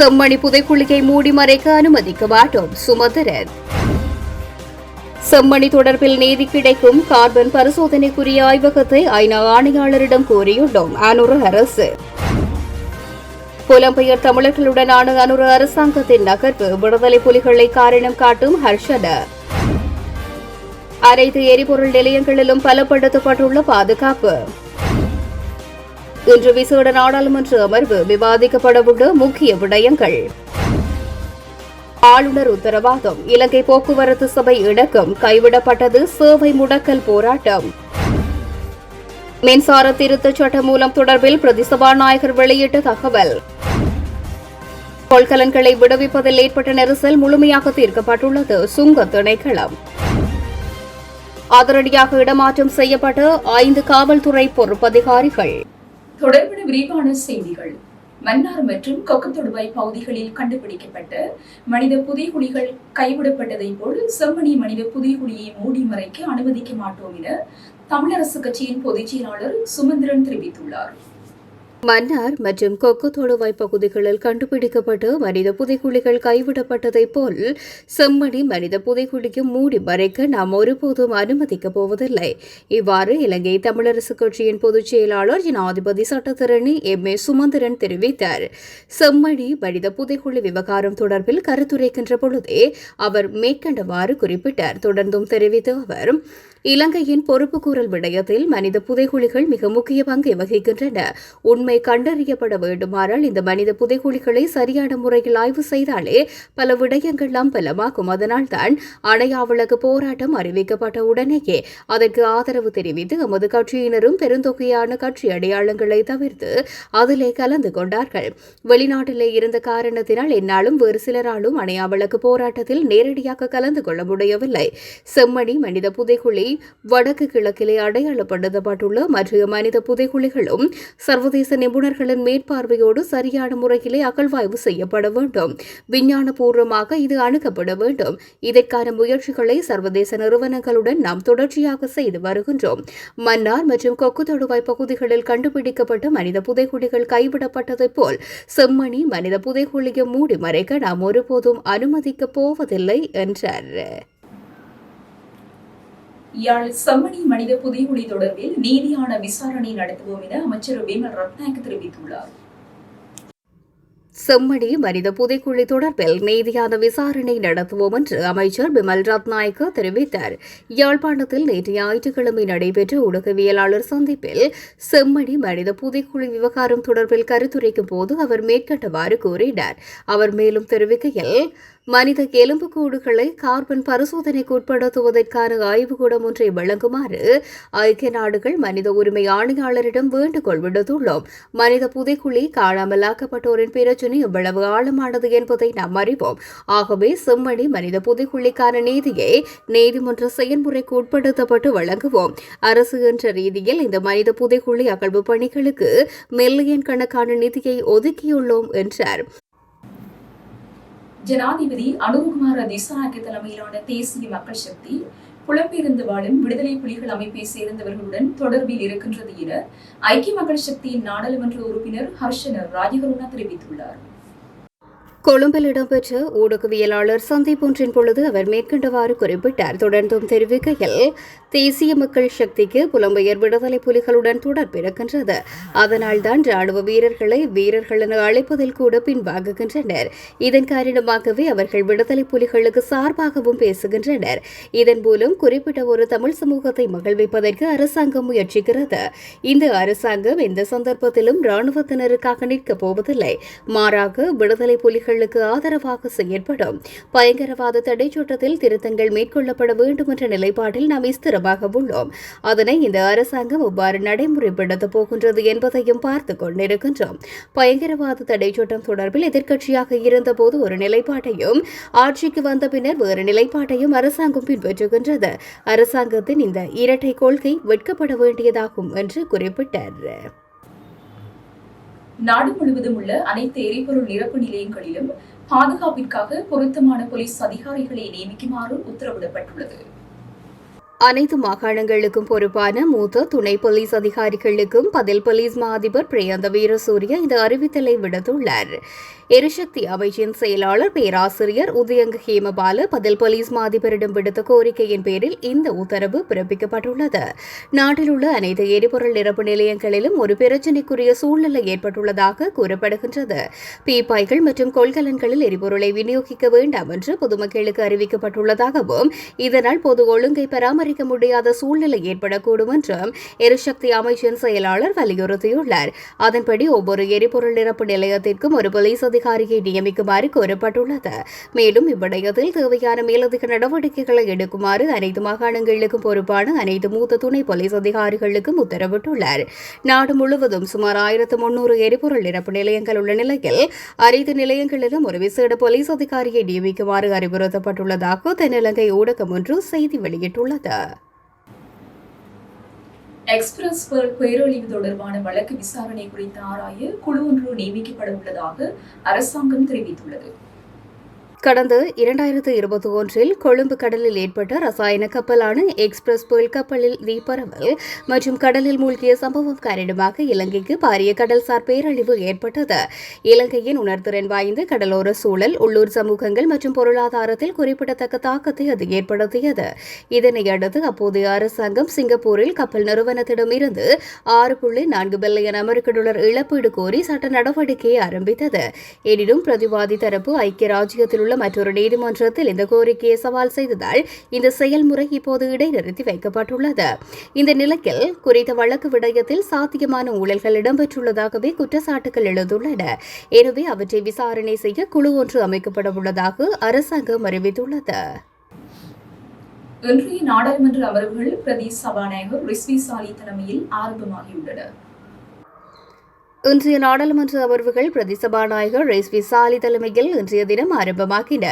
செம்மணி புதைக்குழியை மூடி மறைக்க அனுமதிக்க மாட்டோம் சுமந்திரன். செம்மணி தொடர்பில் நீதி கிடைக்கும் கார்பன் பரிசோதனைக்குரிய ஆய்வகத்தை ஐநா ஆணையாளரிடம் கோரியுள்ளோம் அனுர அரசு. புலம்பெயர் தமிழர்களுடனான அனுர அரசாங்கத்தின் நகர்வு விடுதலை புலிகளை காரணம் காட்டும் ஹர்ஷன. அனைத்து எரிபொருள் நிலையங்களிலும் பலப்படுத்தப்பட்டுள்ள பாதுகாப்பு. இன்று விசேட நாடாளுமன்ற அமர்வு விவாதிக்கப்படவுள்ள முக்கிய விடயங்கள். ஆளுநர் உத்தரவாதம் இலங்கை போக்குவரத்து சபை இணக்கம் கைவிடப்பட்டது சேவை முடக்கல் போராட்டம். மின்சார திருத்தச் சட்ட மூலம் தொடர்பில் பிரதி சபாநாயகர் வெளியிட்ட தகவல். கொள்கலன்களை விடுவிப்பதில் ஏற்பட்ட நெரிசல் முழுமையாக தீர்க்கப்பட்டுள்ளது. சுங்க திணைக்களம். அதிரடியாக இடமாற்றம் செய்யப்பட்ட ஐந்து காவல்துறை பொறுப்பதிகாரிகள். தொடர்பான விரிவான செய்திகள். மன்னார் மற்றும் கொக்கத்தொடுவாய் பகுதிகளில் கண்டுபிடிக்கப்பட்ட மனித புதைகுழிகள் கைவிடப்பட்டதை போல் செம்மணி மனித புதைகுழியை மூடி மறைக்க அனுமதிக்க மாட்டோம் என தமிழரசு கட்சியின் பொதுச் செயலாளர் சுமந்திரன் தெரிவித்துள்ளார். மன்னார் மற்றும் கொக்கு தொடுவாய் பகுதிகளில் கண்டுபிடிக்கப்பட்டு மனித புதைக்குழிகள் கைவிடப்பட்டதைப் போல் செம்மணி மனித புதைக்குழியும் மூடி மறைக்க நாம் ஒருபோதும் அனுமதிக்கப் போவதில்லை. இவ்வாறு இலங்கை தமிழரசு கட்சியின் பொதுச் செயலாளர் ஜனாதிபதி சட்டத்தரணி எம். ஏ. சுமந்திரன் தெரிவித்தார். செம்மணி மனித புதைக்குழி விவகாரம் தொடர்பில் கருத்துரைக்கின்ற பொழுதே அவர் மேற்கண்டவாறு குறிப்பிட்டார். தொடர்ந்தும் தெரிவித்த அவர் இலங்கையின் பொறுப்புக்கூறல் விடயத்தில் மனித புதைக்குழிகள் மிக முக்கிய பங்கை வகிக்கின்றன. உண்மை கண்டறியப்பட வேண்டுமானால் இந்த மனித புதைகுழிகளை சரியான முறையில் ஆய்வு செய்தாலே பல விடயங்கள் அம்பலமாகும் அதனால்தான் அணையாவளக்கு போராட்டம் அறிவிக்கப்பட்ட உடனேயே அதற்கு ஆதரவு தெரிவித்து எமது கட்சியினரும் பெருந்தொகையான கட்சி அடையாளங்களை தவிர்த்து அதிலே கலந்து கொண்டார்கள். வெளிநாட்டிலே இருந்த காரணத்தினால் என்னாலும் வேறு சிலராலும் அணையாவளக்கு போராட்டத்தில் நேரடியாக கலந்து கொள்ள முடியவில்லை. செம்மணி மனித புதைகுழி வடக்கு கிழக்கிலே அடையாளப்படுத்தப்பட்டுள்ள மற்ற மனித புதைகுழிகளும் சர்வதேச நிபுணர்களின் மேற்பார்வையோடு சரியான முறையிலே அகழ்வாய்வு செய்யப்பட வேண்டும். விஞ்ஞானபூர்வமாக இது அணுகப்பட வேண்டும். இதற்கான முயற்சிகளை சர்வதேச நிறுவனங்களுடன் நாம் தொடர்ச்சியாக செய்து வருகின்றோம். மன்னார் மற்றும் கொக்கு தொடுவாய் பகுதிகளில் கண்டுபிடிக்கப்பட்ட மனித புதைகுழிகள் கைவிடப்பட்டதைப் போல் செம்மணி மனித புதைகுழியை மூடி மறைக்க நாம் ஒருபோதும் அனுமதிக்கப் போவதில்லை என்றார். யாழ் செம்மணி மனித புதைகுழி தொடர்பில் நீதியான விசாரணை நடத்துவோம் என அமைச்சர் விமல் ரத்நாயக் தெரிவித்துள்ளார். செம்மணி மனித புதைக்குழி தொடர்பில் நீதியான விசாரணை நடத்துவோம் என்று அமைச்சர் பிமல் ரத்நாயக்க தெரிவித்தார். யாழ்ப்பாணத்தில் நேற்று ஞாயிற்றுக்கிழமை நடைபெற்ற ஊடகவியலாளர் சந்திப்பில் செம்மணி மனித புதைக்குழி விவகாரம் தொடர்பில் கருத்துரைக்கும் போது அவர் மேற்கண்டவாறு கூறினார். அவர் மேலும் தெரிவிக்கையில் மனித எலும்புக்கூடுகளை கார்பன் பரிசோதனைக்கு உட்படுத்துவதற்கான ஆய்வுக்கூடம் ஒன்றை வழங்குமாறு ஐக்கிய நாடுகள் மனித உரிமை ஆணையாளரிடம் வேண்டுகோள் விடுத்துள்ளோம். மனித புதைக்குழி காணாமலாக்கப்பட்டோரின் பிரச்சினை இவ்வளவு ஆழமானது என்பதை நாம் அறிவோம். ஆகவே செம்மணி மனித புதைக்குழிக்கான நீதியை நீதிமன்ற செயல்முறைக்கு உட்படுத்தப்பட்டு வழங்குவோம். அரசு என்ற ரீதியில் இந்த மனித புதைக்குழி அகழ்வு பணிகளுக்கு மில்லியன் கணக்கான நிதியை ஒதுக்கியுள்ளோம் என்றார். ஜனாதிபதி அனுகுமார திசாநாயக்க தலைமையிலான தேசிய மக்கள் சக்தி புலம்பெயர்ந்து வாழும் விடுதலை புலிகள் அமைப்பை சேர்ந்தவர்களுடன் தொடர்பில் இருக்கின்றது என ஐக்கிய மக்கள் சக்தியின் நாடாளுமன்ற உறுப்பினர் ஹர்ஷனர் ராஜகருணா தெரிவித்துள்ளார். கொழும்பில் இடம்பெற்ற ஊடகவியலாளர் சந்திப்பொன்றின் பொழுது அவர் மேற்கண்டவாறு குறிப்பிட்டார். தொடர்ந்தும் தெரிவிக்கையில் தேசிய மக்கள் சக்திக்கு புலம்பெயர் விடுதலை புலிகளுடன் தொடர்பிறக்கின்றது அதனால்தான் ராணுவ வீரர்களை வீரர்கள் என அழைப்பதில் கூட பின்வாங்குகின்றனர். இதன் காரணமாகவே அவர்கள் விடுதலை புலிகளுக்கு சார்பாகவும் பேசுகின்றனர். இதன் மூலம் குறிப்பிட்ட ஒரு தமிழ் சமூகத்தை மகிழ்விப்பதற்கு அரசாங்கம் முயற்சிக்கிறது. இந்த அரசாங்கம் எந்த சந்தர்ப்பத்திலும் ராணுவத்தினருக்காக நிற்கப் போவதில்லை. மாறாக விடுதலை புலிகள் அவர்களுக்கு ஆதரவாக செயற்படும். பயங்கரவாத தடை சட்டத்தில் திருத்தங்கள் மேற்கொள்ளப்பட வேண்டும் என்ற நிலைப்பாட்டில் நாம் ஸ்திரமாக உள்ளோம். அதனை இந்த அரசாங்கம் இவ்வாறு நடைமுறைப்படுத்தப் போகின்றது என்பதையும் பார்த்துக் கொண்டிருக்கின்றோம். பயங்கரவாத தடை சட்டம் தொடர்பில் எதிர்க்கட்சியாக இருந்தபோது ஒரு நிலைப்பாட்டையும் ஆட்சிக்கு வந்த பின்னர் வேறு நிலைப்பாட்டையும் அரசாங்கம் பின்பற்றுகின்றது. அரசாங்கத்தின் இந்த இரட்டை கொள்கை வெட்கப்பட வேண்டியதாகும் என்று குறிப்பிட்டார். நாடு முழுவதும் உள்ள அனைத்து எரிபொருள் நிரப்பு நிலையங்களிலும் பாதுகாப்பிற்காக பொருத்தமான போலீஸ் அதிகாரிகளை நியமிக்குமாறு உத்தரவிடப்பட்டுள்ளது. அனைத்து மாகாணங்களுக்கும் பொறுப்பான மூத்த துணை போலீஸ் அதிகாரிகளுக்கும் பதில் போலீஸ் மா அதிபர் பிரியந்த வீரசூரிய இந்த அறிவித்தலை விடுத்துள்ளார். எரிசக்தி அமைச்சின் செயலாளர் பேராசிரியர் உதயங்க ஹேமபால பதில் போலீஸ் மாதிபரிடம் விடுத்த கோரிக்கையின் பேரில் இந்த உத்தரவு பிறப்பிக்கப்பட்டுள்ளது. நாட்டில் உள்ள அனைத்து எரிபொருள் நிரப்பு நிலையங்களிலும் ஒரு பிரச்சினைக்குரிய சூழ்நிலை ஏற்பட்டுள்ளதாக கூறப்படுகின்றது. பீப்பாய்கள் மற்றும் கொள்கலன்களில் எரிபொருளை விநியோகிக்க வேண்டாம் என்று பொதுமக்களுக்கு அறிவிக்கப்பட்டுள்ளதாகவும் இதனால் பொது ஒழுங்கை பராமரிக்க முடியாத சூழ்நிலை ஏற்படக்கூடும் என்றும் எரிசக்தி அமைச்சின் செயலாளர் வலியுறுத்தியுள்ளார். அதன்படி ஒவ்வொரு எரிபொருள் நிரப்பு நிலையத்திற்கும் ஒரு போலீஸ் அதிகாரியை நியமிக்குமாறு கோரப்பட்டுள்ளது. மேலும் இவ்விடயத்தில் தேவையான மேலதிக நடவடிக்கைகளை எடுக்குமாறு அனைத்து மாகாணங்களுக்கும் பொறுப்பான அனைத்து மூத்த துணை போலீஸ் அதிகாரிகளுக்கும் உத்தரவிட்டுள்ளார். நாடு முழுவதும் சுமார் ஆயிரத்து முன்னூறு எரிபொருள் நிரப்பு நிலையங்கள் உள்ள நிலையில் அனைத்து நிலையங்களிலும் ஒரு விசேட போலீஸ் அதிகாரியை நியமிக்குமாறு அறிவுறுத்தப்பட்டுள்ளதாக தென்னிலங்கை ஊடகம் ஒன்று செய்தி வெளியிட்டுள்ளது. எக்ஸ்பிரஸ் பேர்ல் பேரழிவு தொடர்பான வழக்கு விசாரணை குறித்து ஆராய குழு ஒன்று நியமிக்கப்பட உள்ளதாக அரசாங்கம் தெரிவித்துள்ளது. கடந்த இரண்டாயிரத்து இருபத்தி ஒன்றில் கொழும்பு கடலில் ஏற்பட்ட ரசாயன கப்பலான எக்ஸ்பிரஸ் புயல் கப்பலில் தீப்பரவல் மற்றும் கடலில் மூழ்கிய சம்பவம் காரணமாக இலங்கைக்கு பாரிய கடல்சார் பேரழிவு ஏற்பட்டது. இலங்கையின் உணர்திறன் வாய்ந்த கடலோர சூழல் உள்ளூர் சமூகங்கள் மற்றும் பொருளாதாரத்தில் குறிப்பிடத்தக்க தாக்கத்தை அது ஏற்படுத்தியது. இதனை அடுத்து அப்போதைய அரசாங்கம் சிங்கப்பூரில் கப்பல் நிறுவனத்திடமிருந்து ஆறு புள்ளி நான்கு பில்லியன் அமெரிக்க டாலர் இழப்பீடு கோரி சட்ட நடவடிக்கையை ஆரம்பித்தது. எனினும் பிரதிவாதி தரப்பு ஐக்கிய ராஜ்யத்தில் உள்ள மற்றொரு நீதிமன்றத்தில் இந்த கோரிக்கையை சவால் செய்ததால் இந்த செயல்முறை இப்போது இடைநிறுத்தி வைக்கப்பட்டுள்ளது. இந்த நிலையில் குறித்த வழக்கு விடயத்தில் சாத்தியமான ஊழல்கள் இடம்பெற்றுள்ளதாகவே குற்றச்சாட்டுகள் எழுந்துள்ளன. எனவே அவற்றை விசாரணை செய்ய குழு ஒன்று அமைக்கப்பட உள்ளதாக அரசாங்கம் அறிவித்துள்ளது. இன்றைய நாடாளுமன்ற அமர்வுகள் பிரதி சபாநாயகர் ரிஸ்வி சாலி தலைமையில் ஆரம்பமாகியுள்ளன இன்றைய நாடாளுமன்ற அமர்வுகள் பிரதி சபாநாயகர் ரெய்ஸ் சாலி தலைமையில் இன்றைய தினம் ஆரம்பமாகின.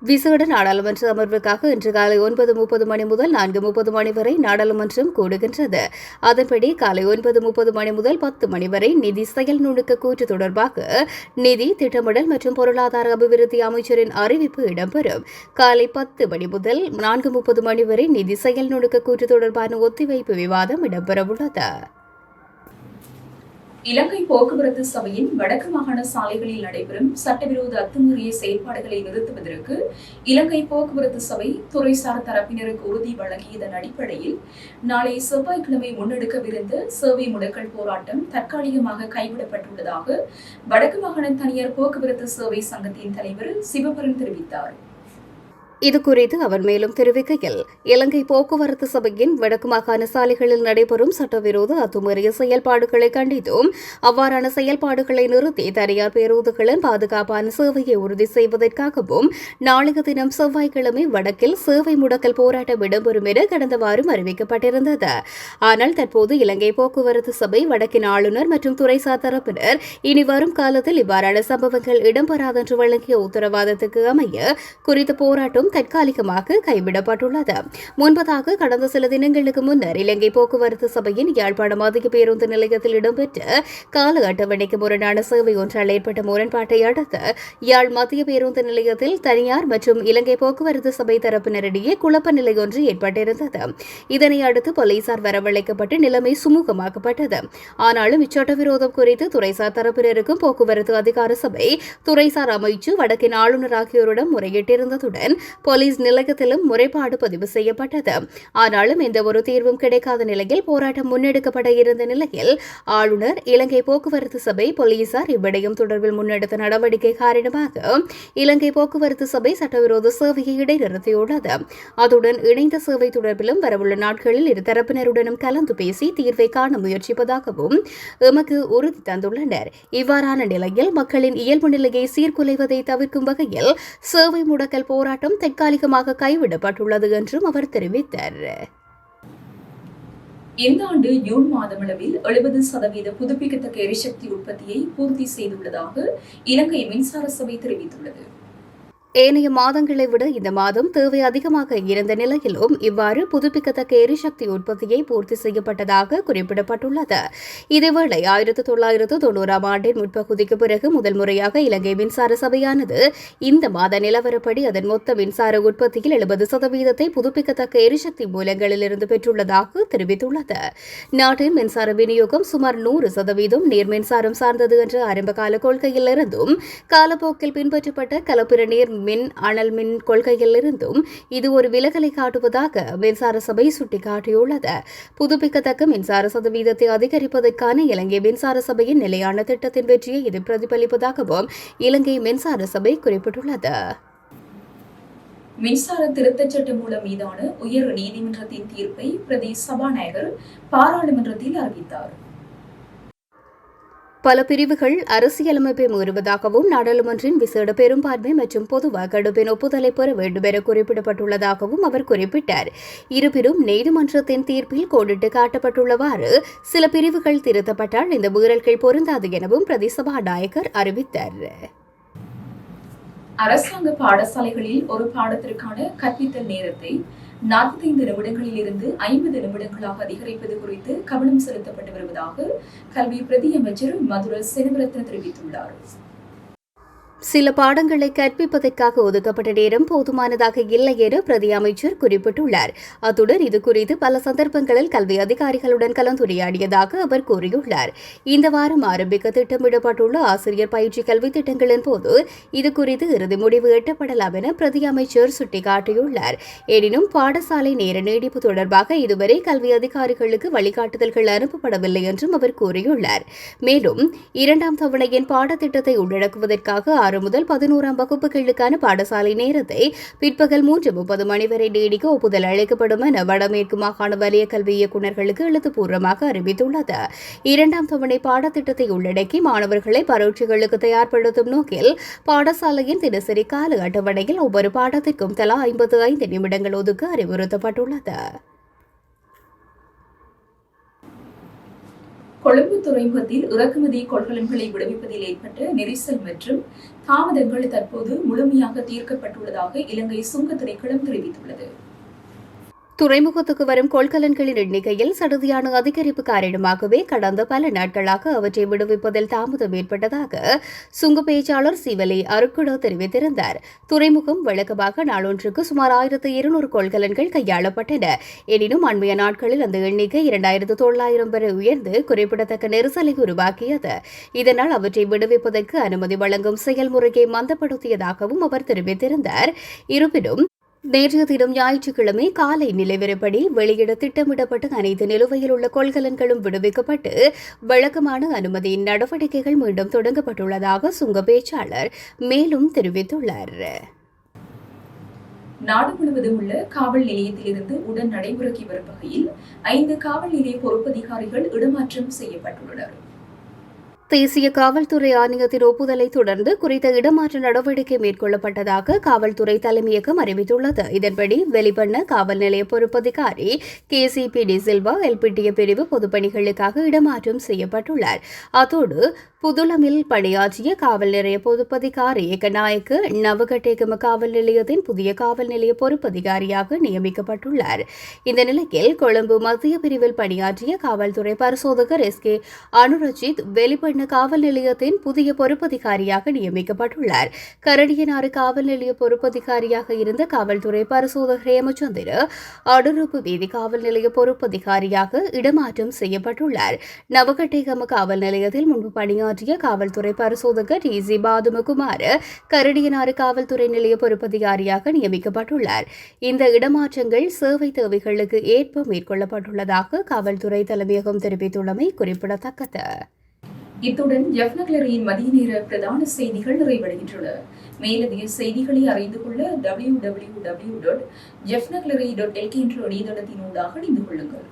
விசேட நாடாளுமன்ற அமர்வுக்காக இன்று காலை ஒன்பது முப்பது மணி முதல் நான்கு முப்பது மணி வரை நாடாளுமன்றம் கூடுகின்றது. அதன்படி காலை ஒன்பது முப்பது மணி முதல் பத்து மணி வரை நிதி செயல் நுணுக்க கூற்று தொடர்பாக நிதி திட்டமிடல் மற்றும் பொருளாதார அபிவிருத்தி அமைச்சரின் அறிவிப்பு இடம்பெறும். காலை பத்து மணி முதல் நான்கு முப்பது மணி வரை நிதி செயல் நுணுக்க கூற்று தொடர்பான ஒத்திவைப்பு விவாதம் இடம்பெறவுள்ளது. இலங்கை போக்குவரத்து சபையின் வடக்கு மாகாண சாலைகளில் நடைபெறும் சட்டவிரோத அத்துமீறிய செயல்பாடுகளை நிறுத்துவதற்கு இலங்கை போக்குவரத்து சபை துறைசார் தரப்பினருக்கு உறுதி வழங்கியதன் அடிப்படையில் நாளை செவ்வாய்க்கிழமை முன்னெடுக்கவிருந்த சேவை முடக்கல் போராட்டம் தற்காலிகமாக கைவிடப்பட்டுள்ளதாக வடக்கு மாகாண தனியார் போக்குவரத்து சேவை சங்கத்தின் தலைவர் சிவபரன் தெரிவித்தார். இது குறித்து அவர் மேலும் தெரிவிக்கையில் இலங்கை போக்குவரத்து சபையின் வடக்கு மாகாண சாலைகளில் நடைபெறும் சட்டவிரோத அத்துமீறிய செயல்பாடுகளை கண்டித்தும் அவ்வாறான செயல்பாடுகளை நிறுத்தி தனியார் பேருந்துகளின் பாதுகாப்பான சேவையை உறுதி செய்வதற்காகவும் நாளைய தினம் செவ்வாய்க்கிழமை வடக்கில் சேவை முடக்கல் போராட்டம் இடம்பெறும் என கடந்த வாரம் அறிவிக்கப்பட்டிருந்தது. ஆனால் தற்போது இலங்கை போக்குவரத்து சபை வடக்கின் ஆளுநர் மற்றும் துறைசார் தரப்பினர் இனி வரும் காலத்தில் இவ்வாறான சம்பவங்கள் இடம்பெறாதென்று வழங்கிய உத்தரவாதத்துக்கு அமைய குறித்த போராட்டம் தற்காலிகமாக கைவிடப்பட்டுள்ளது. முன்பதாக கடந்த சில தினங்களுக்கு முன்னர் இலங்கை போக்குவரத்து சபையின் யாழ்ப்பாணம் அதிக பேருந்து நிலையத்தில் இடம்பெற்ற கால அட்டவணைக்கு முரணான சேவை ஒன்றால் ஏற்பட்ட முரண்பாட்டை அடுத்து யாழ் மத்திய பேருந்து நிலையத்தில் தனியார் மற்றும் இலங்கை போக்குவரத்து சபை தரப்பினரிடையே குழப்ப நிலை ஒன்று ஏற்பட்டிருந்தது. இதனை அடுத்து போலீசார் வரவழைக்கப்பட்டு நிலைமை சுமூகமாக்கப்பட்டது. ஆனாலும் இச்சட்டவிரோதம் குறித்து துறைசார் தரப்பினருக்கும் போக்குவரத்து அதிகார சபை துறைசார் அமைச்சு வடக்கின் ஆளுநர் ஆகியோரிடம் முறையிட்டிருந்ததுடன் போலீஸ் நிலையத்திலும் முறைப்பாடு பதிவு செய்யப்பட்டது. ஆனாலும் எந்த ஒரு தீர்வும் கிடைக்காத நிலையில் போராட்டம் முன்னெடுக்கப்பட இருந்த நிலையில் ஆளுநர் இலங்கை போக்குவரத்து சபை போலீசார் இவ்விடயம் தொடர்பில் முன்னெடுத்த நடவடிக்கை காரணமாக இலங்கை போக்குவரத்து சபை சட்டவிரோத சேவையை இடைநிறுத்தியுள்ளது. அதுடன் இணைந்த சேவை தொடர்பிலும் வரவுள்ள நாட்களில் இருதரப்பினருடனும் கலந்து பேசி தீர்வை காண முயற்சிப்பதாகவும் எமக்கு உறுதி தந்துள்ளனர். இவ்வாறான நிலையில் மக்களின் இயல்பு நிலையை சீர்குலைவதை தவிர்க்கும் வகையில் சேவை முடக்கல் போராட்டம் தற்காலிகமாக கைவிடப்பட்டுள்ளது என்றும் அவர் தெரிவித்தார். இந்த ஆண்டு ஜூன் மாதமளவில் எழுபது சதவீத புதுப்பிக்கத்தக்க எரிசக்தி உற்பத்தியை பூர்த்தி செய்துள்ளதாக இலங்கை மின்சார சபை தெரிவித்துள்ளது. ஏனைய மாதங்களை விட இந்த மாதம் தேவை அதிகமாக இருந்த நிலையிலும் இவ்வாறு புதுப்பிக்கத்தக்க எரிசக்தி உற்பத்தியை பூர்த்தி செய்யப்பட்டதாக குறிப்பிடப்பட்டுள்ளது. இதேவேளை ஆயிரத்து தொள்ளாயிரத்து தொண்ணூறாம் ஆண்டின் முற்பகுதிக்கு பிறகு முதல் முறையாக இலங்கை மின்சார சபையானது இந்த மாத நிலவரப்படி அதன் மொத்த மின்சார உற்பத்தியில் எழுபது சதவீதத்தை புதுப்பிக்கத்தக்க எரிசக்தி மூலங்களிலிருந்து பெற்றுள்ளதாக தெரிவித்துள்ளது. நாட்டின் மின்சார விநியோகம் சுமார் நூறு சதவீதம் நீர் மின்சாரம் சார்ந்தது என்ற ஆரம்பகால கொள்கையிலிருந்தும் காலப்போக்கில் பின்பற்றப்பட்ட கலப்புற நீர் மின் அனல் மின் கொள்கையிலிருந்தும் இது ஒரு விலகலை காட்டுவதாக மின்சார சபை சுட்டிக்காட்டியுள்ளது. புதுப்பிக்கத்தக்க மின்சார சதவீதத்தை அதிகரிப்பதற்கான இலங்கை மின்சார சபையின் நிலையான திட்டத்தின் வெற்றியை இது பிரதிபலிப்பதாகவும் இலங்கை மின்சார சபை குறிப்பிட்டுள்ளது. மின்சார திருத்தச் சட்டம் மூலம் மீதான உயர் நீதிமன்றத்தின் தீர்ப்பை பிரதேச சபாநாயகர் பாராளுமன்றத்தில் அறிவித்தார். பல பிரிவுகள் அரசியலமைப்பை மீறுவதாகவும் நாடாளுமன்றின் விசேட பெரும்பான்மை மற்றும் பொது வாக்கெடுப்பின் ஒப்புதலை பெற வேண்டும் என குறிப்பிடப்பட்டுள்ளதாகவும் அவர் குறிப்பிட்டார். இருப்பினும் நீதிமன்றத்தின் தீர்ப்பில் கோடிட்டு காட்டப்பட்டுள்ளவாறு சில பிரிவுகள் திருத்தப்பட்டால் இந்த மீறல்கள் பொருந்தாது எனவும் பிரதி சபாநாயகர் அறிவித்தார். அரசாங்க பாடசாலைகளில் ஒரு பாடத்திற்கான கற்பித்தல் நேரத்தை நாற்பத்தைந்து நிமிடங்களில் இருந்து ஐம்பது நிமிடங்களாக அதிகரிப்பது குறித்து கவனம் செலுத்தப்பட்டு வருவதாக கல்வி பிரதி அமைச்சர் மதுர செனவரத்ன தெரிவித்துள்ளார். சில பாடங்களை கற்பிப்பதற்காக ஒதுக்கப்பட்ட நேரம் போதுமானதாக இல்லை என பிரதி அமைச்சர் குறிப்பிட்டுள்ளார். அத்துடன் இது குறித்து பல சந்தர்ப்பங்களில் கல்வி அதிகாரிகளுடன் கலந்துரையாடியதாக அவர் கூறியுள்ளார். இந்த வாரம் ஆரம்பிக்க திட்டமிடப்பட்டுள்ள ஆசிரியர் பயிற்சி கல்வி திட்டங்களின் போது இது குறித்து இறுதி முடிவு எட்டப்படலாம் என பிரதி அமைச்சர் சுட்டிக்காட்டியுள்ளார். எனினும் பாடசாலை நேர நீடிப்பு தொடர்பாக இதுவரை கல்வி அதிகாரிகளுக்கு வழிகாட்டுதல்கள் அனுப்பப்படவில்லை என்றும் அவர் கூறியுள்ளார். மேலும் இரண்டாம் தவணையின் பாடத்திட்டத்தை உள்ளடக்குவதற்காக ஆறு முதல் பதினோராம் வகுப்புகளுக்கான பாடசாலை நேரத்தை பிற்பகல் மூன்று முப்பது மணி வரை நீடிக்க ஒப்புதல் அளிக்கப்படும் என வடமேற்கு மாகாண வலய கல்வி இயக்குநர்களுக்கு எழுத்துப்பூர்வமாக அறிவித்துள்ளது. இரண்டாம் தவணை பாடத்திட்டத்தை உள்ளடக்கி மாணவர்களை பரீட்சைகளுக்கு தயார்படுத்தும் நோக்கில் பாடசாலையின் தினசரி கால அட்டவணையில் ஒவ்வொரு பாடத்திற்கும் தலா ஐம்பத்து ஐந்து நிமிடங்கள் ஒதுக்க அறிவுறுத்தப்பட்டுள்ளது. கொழும்பு துறைமுகத்தில் இறக்குமதி கொள்கலன்களை விடுவிப்பதில் ஏற்பட்ட நெரிசல் மற்றும் தாமதங்கள் தற்போது முழுமையாக தீர்க்கப்பட்டுள்ளதாக இலங்கை சுங்கத்துறை திணைக்களம் தெரிவித்துள்ளது. துறைமுகத்துக்கு வரும் கொள்கலன்களின் எண்ணிக்கையில் சடுதியான அதிகரிப்பு காரணமாகவே கடந்த பல நாட்களாக அவற்றை விடுவிப்பதில் தாமதம் ஏற்பட்டதாக சுங்க பேச்சாளர் சிவலி அருக்குடோ தெரிவித்திருந்தார். துறைமுகம் வழக்கமாக நாளொன்றுக்கு சுமார் ஆயிரத்து இருநூறு கொள்கலன்கள் கையாளப்பட்டன. எனினும் அண்மைய நாட்களில் அந்த எண்ணிக்கை இரண்டாயிரத்து தொள்ளாயிரம் வரை உயர்ந்து குறிப்பிடத்தக்க நெரிசலை உருவாக்கியது. இதனால் அவற்றை விடுவிப்பதற்கு அனுமதி வழங்கும் செயல்முறையை மந்தப்படுத்தியதாகவும் அவர் தெரிவித்திருந்தார். இருப்பினும் நேற்று தினம் ஞாயிற்றுக்கிழமை காலை நிலவரப்படி வெளியிட திட்டமிடப்பட்ட அனைத்து நிலுவையில் உள்ள கொள்கலன்களும் விடுவிக்கப்பட்டு வழக்கமான அனுமதி நடவடிக்கைகள் மீண்டும் தொடங்கப்பட்டுள்ளதாக சுங்க பேச்சாளர் மேலும் தெரிவித்துள்ளார். நாடு முழுவதும் உள்ள காவல் நிலையத்திலிருந்து உடன் நடைமுறைக்கு வரும் வகையில் ஐந்து காவல் நிலைய பொறுப்பதிகாரிகள் இடமாற்றம் செய்யப்பட்டுள்ளனர். தேசிய காவல்துறை ஆணையத்தின் ஒப்புதலை தொடர்ந்து குறித்த இடமாற்ற நடவடிக்கை மேற்கொள்ளப்பட்டதாக காவல்துறை தலைமையகம் அறிவித்துள்ளது. இதன்படி வெளிப்பண்ண காவல் நிலைய பொறுப்பதிகாரி K C P T Silva Elpitiya பிரிவு பொதுப்பணிகளுக்காக இடமாற்றம் செய்யப்பட்டுள்ளார். அத்தோடு புதுலமில் பணியாற்றிய காவல் நிலைய பொதுப்பதிகாரி ஏகநாயக்கு நவகட்டேகம காவல் நிலையத்தின் புதிய காவல் நிலைய பொறுப்பதிகாரியாக நியமிக்கப்பட்டுள்ளார். இந்த நிலையில் கொழும்பு மத்திய பிரிவில் பணியாற்றிய காவல்துறை பரிசோதகர் எஸ். கே. அனுரஜித் வெளிப்பண்ண காவல் நிலையத்தின் புதிய பொறுப்பதிகாரியாக நியமிக்கப்பட்டுள்ளார். கரடியனாறு காவல் நிலைய பொறுப்பதிகாரியாக இருந்த காவல்துறை பரிசோதகர் ஹேமச்சந்திர அடுருப்பு வீதி காவல் நிலைய பொறுப்பதிகாரியாக இடமாற்றம் செய்யப்பட்டுள்ளார். நவகட்டேகம காவல் நிலையத்தில் முன்பு பணியாற்றிய காவல்துறை பரிசோதகர் டி சி பாதுமகுமார் கரடியனாறு காவல்துறை நிலைய பொறுப்பதிகாரியாக நியமிக்கப்பட்டுள்ளார். இந்த இடமாற்றங்கள் சேவை தேவைகளுக்கு ஏற்ப மேற்கொள்ளப்பட்டுள்ளதாக காவல்துறை தலைமையகம் தெரிவித்துள்ளமை குறிப்பிடத்தக்கது. இத்துடன் ஜெஃப்னக்லரியின் மதிய நேர பிரதான செய்திகள் நிறைவடைகின்றன. மேலதிக செய்திகளை அறிந்து கொள்ள W W W dot ஜெஃப்னக்லரி dot LK என்ற இணையதளத்தினூடாக இணைந்து கொள்ளுங்கள்.